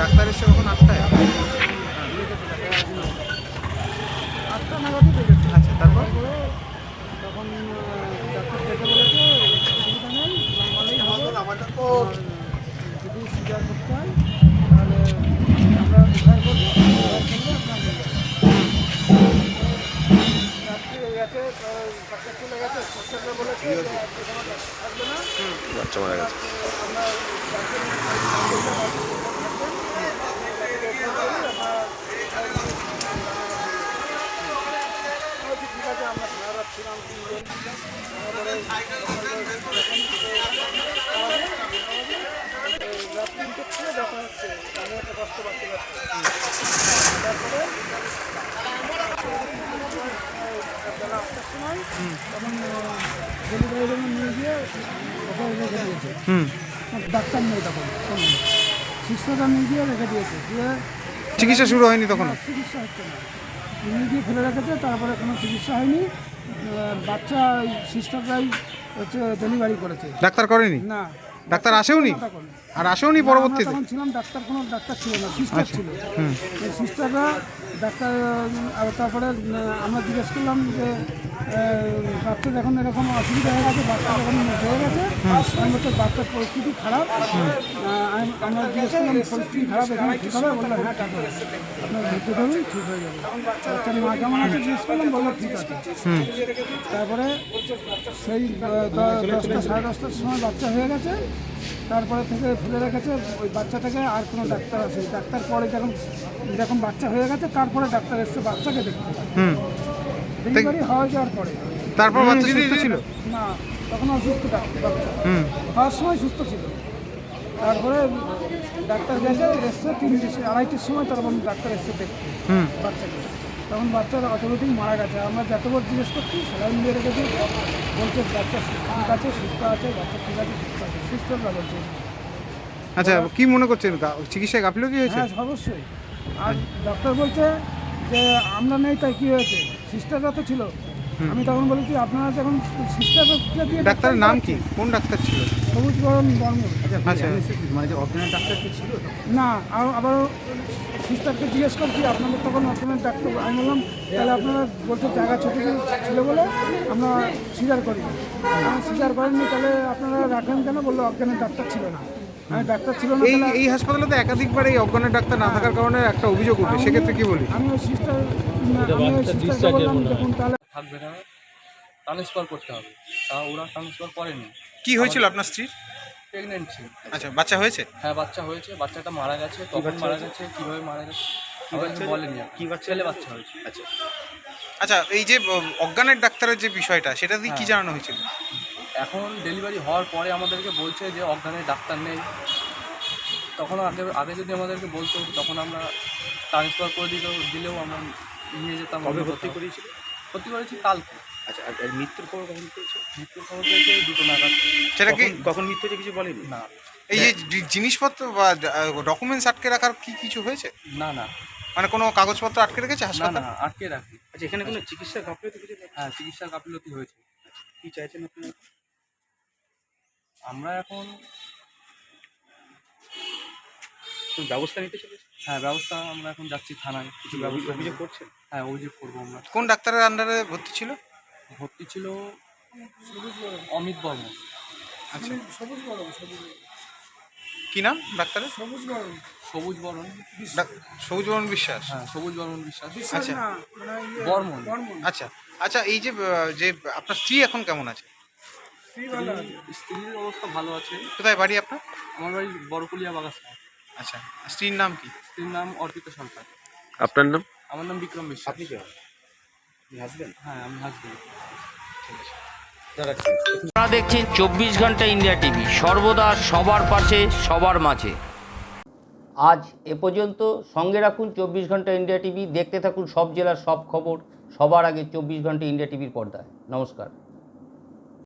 Doctor এসে কখন আটটায়। আটটা নাগাদই দেখেছি আচ্ছা তারপর তখন ডাক্তার ডেকে বলেছে অসুবিধা নেই হবে যদি সিজার করতে হয় তাহলে আমরা করব বাচ্চা মারা গেছে আমরা ঠিক আছে। আমরা সারা রাত ছিলাম তিনজন। রাত তিনটে ছিল দেখা হচ্ছে। আমি একটা কষ্ট পাচ্ছি তারপরে তখন ডেলিভারি রুমে নিয়ে গিয়ে ওকে রেখে দিয়েছে। হুম। ডাক্তার নেই তখন নিয়ে গিয়ে রেখে দিয়েছে দিয়ে চিকিৎসা শুরু হয়নি তখন? চিকিৎসা হচ্ছে না। নিয়ে গিয়ে ফেলে রেখেছে তারপরে কোনো চিকিৎসা হয়নি। বাচ্চা বাচ্চা সিস্টারটাই হচ্ছে ডেলিভারি করেছে। ডাক্তার করেনি? না। ডাক্তার আসেওনি? আর আসেওনি পরবর্তীতে? তখন ছিলাম ডাক্তার কোনো ডাক্তার ছিল না সিস্টার ছিল। হুম। এই সিস্টাররা ডাক্তার আর তারপরে আমরা জিজ্ঞেস করলাম যে বাচ্চার এখন এরকম অসুবিধা হয়ে গেছে বাচ্চা যখন হয়ে গেছে আমি বলছি বাচ্চার পরিস্থিতি খারাপ। আমি- আমরা জিজ্ঞেস করলাম পরিস্থিতি খারাপ এখানে ঠিক হবে? বলল হ্যাঁ ঠিক হবে। আপনার ভর্তি ধরুন ঠিক হয়ে যাবে। বাচ্চার মা কেমন আছে জিজ্ঞেস করলাম বলল ঠিক আছে। হুম। তারপরে সেই দশটা সাড়ে দশটার সময় বাচ্চা হয়ে গেছে তারপরে থেকে ফেলে রেখেছে ওই বাচ্চাটাকে আর কোনো ডাক্তার আসে ডাক্তার পরে যখন যখন বাচ্চা হয়ে গেছে তারপরে ডাক্তার এসছে বাচ্চাকে দেখতে ডেলিভারি হয়ে যাওয়ার পরে। তারপর বাচ্চা সুস্থ ছিল? না তখন অসুস্থ ডাক্তার হুম। হওয়ার সময় সুস্থ ছিল। তারপরে ডাক্তার গেছে এসছে তিনটে আড়াইটের সময় তখন ডাক্তার এসছে দেখতে। হুম। বাচ্চাকে। তখন বাচ্চারা অটোমেটিক মারা গেছে। আমরা যতবার জিজ্ঞেস করছি সেলাই দিয়ে রেখেছি বলছে বাচ্চা ঠিক আছে সুস্থ আছে বাচ্চা ঠিক আছে সুস্থ আছে সুস্থ বলছে আচ্ছা কি মনে করছেন? চিকিৎসায় গাফিলতি হয়েছে? হ্যাঁ অবশ্যই। আর ডক্টর বলছে যে আমরা নেই তাই কী হয়েছে? সিস্টাররা তো ছিল। আমি তখন বলেছি আপনারা সিস্টারকে দিয়ে ডাক্তারের নাম কি? কোন ডাক্তার ছিল? সবুজ গরম বর্ম আচ্ছা মানে যে অজ্ঞানের ডাক্তার কি ছিল না আর আবার সিস্টারকে জিজ্ঞেস করছি আপনাদের তখন অর্থনের ডাক্তার আমি বললাম তাহলে আপনারা বলছে জায়গা ছোটো ছিল বলে আমরা স্বীকার করি। স্বীকার করেননি তাহলে আপনারা রাখেন কেন? বলল অজ্ঞানের ডাক্তার ছিল না। ডাক্তার ছিল না এই এই হাসপাতালে তো একাধিকবার এই অজ্ঞানের ডাক্তার না থাকার কারণে একটা অভিযোগ উঠে সেক্ষেত্রে কি বলি আমি ওই সিস্টার আমি সিস্টারকে বললাম দেখুন তাহলে থাকবে না ট্রান্সফার করতে হবে। তা ওরা ট্রান্সফার করেনি। কি হয়েছিল আপনার স্ত্রীর? প্রেগনেন্ট ছিল। আচ্ছা বাচ্চা হয়েছে? হ্যাঁ বাচ্চা হয়েছে বাচ্চাটা মারা গেছে কখন মারা গেছে কীভাবে মারা গেছে আমাকে বলেনি কি বাচ্চা? ছেলে বাচ্চা হয়েছে। আচ্ছা। আচ্ছা এই যে অজ্ঞানের ডাক্তারের যে বিষয়টা সেটা দিয়ে কি জানানো হয়েছিল? এখন ডেলিভারি হওয়ার পরে আমাদেরকে বলছে যে অজ্ঞানের ডাক্তার নেই। তখন আগে আগে যদি আমাদেরকে বলতো তখন আমরা ট্রান্সফার করে দিলেও দিলেও আমরা নিয়ে যেতাম। ভর্তি কোথাও। ভর্তি করেছি কালকে। আচ্ছা আর আর মৃত্যুর খবর কখন পেয়েছে? মৃত্যুর খবর পেয়েছে এই দুটো নাগাদ। সেটা কি কখন- কখন মৃত্যু হয়েছে কিছু বলেনি? না। এই যে জি- জিনিসপত্র বা ডকুমেন্টস আটকে রাখার কি কিছু হয়েছে? না না। মানে কোনো কাগজপত্র আটকে রেখেছে না হাসপাতাল? না আটকে রাখি আচ্ছা এখানে কোনো চিকিৎসা গাফিলতি কিছু নেই? হ্যাঁ চিকিৎসার গাফিলতি হয়েছে। কি চাইছেন আপনারা আমরা এখন ব্যবস্থা নিতে চলেছে? হ্যাঁ ব্যবস্থা আমরা এখন যাচ্ছি থানায়। কিছু ব্যবস্থা অভিযোগ নেব। করছেন? হ্যাঁ অভিযোগ করব আমরা। কোন ডাক্তারের আন্ডারে ভর্তি ছিল? ভর্তি ছিল অমিত বর্মন। আচ্ছা। সবুজ গরম সবুজ কি নাম ডাক্তারের? সবুজ গরম সবুজ বরণ সবুজ বরণ বিশ্বাস। হ্যাঁ সবুজ বরণ বিশ্বাস। আচ্ছা। মানে ইয়ে, বর্মন। আচ্ছা। আচ্ছা এই যে যে আপনার স্ত্রী এখন কেমন আছে? স্ত্রী ভালো আছে। স্ত্রীর অবস্থা ভালো আছে। কোথায় বাড়ি আপনার? আমার বাড়ি বড়কুলিয়া বাগাসা আচ্ছা স্ত্রীর নাম কি? স্ত্রীর নাম অর্পিতা সরকার। আপনার নাম? আমার নাম বিক্রম বিশ্বাস। আপনি কি? হ্যাঁ আমি আপনারা দেখছেন চব্বিশ ঘণ্টা ইন্ডিয়া টিভি সর্বদা সবার পাশে সবার মাঝে। আজ এ পর্যন্ত সঙ্গে রাখুন চব্বিশ ঘণ্টা ইন্ডিয়া টিভি দেখতে থাকুন সব জেলার সব খবর সবার আগে চব্বিশ ঘণ্টা ইন্ডিয়া টিভির পর্দায়। নমস্কার।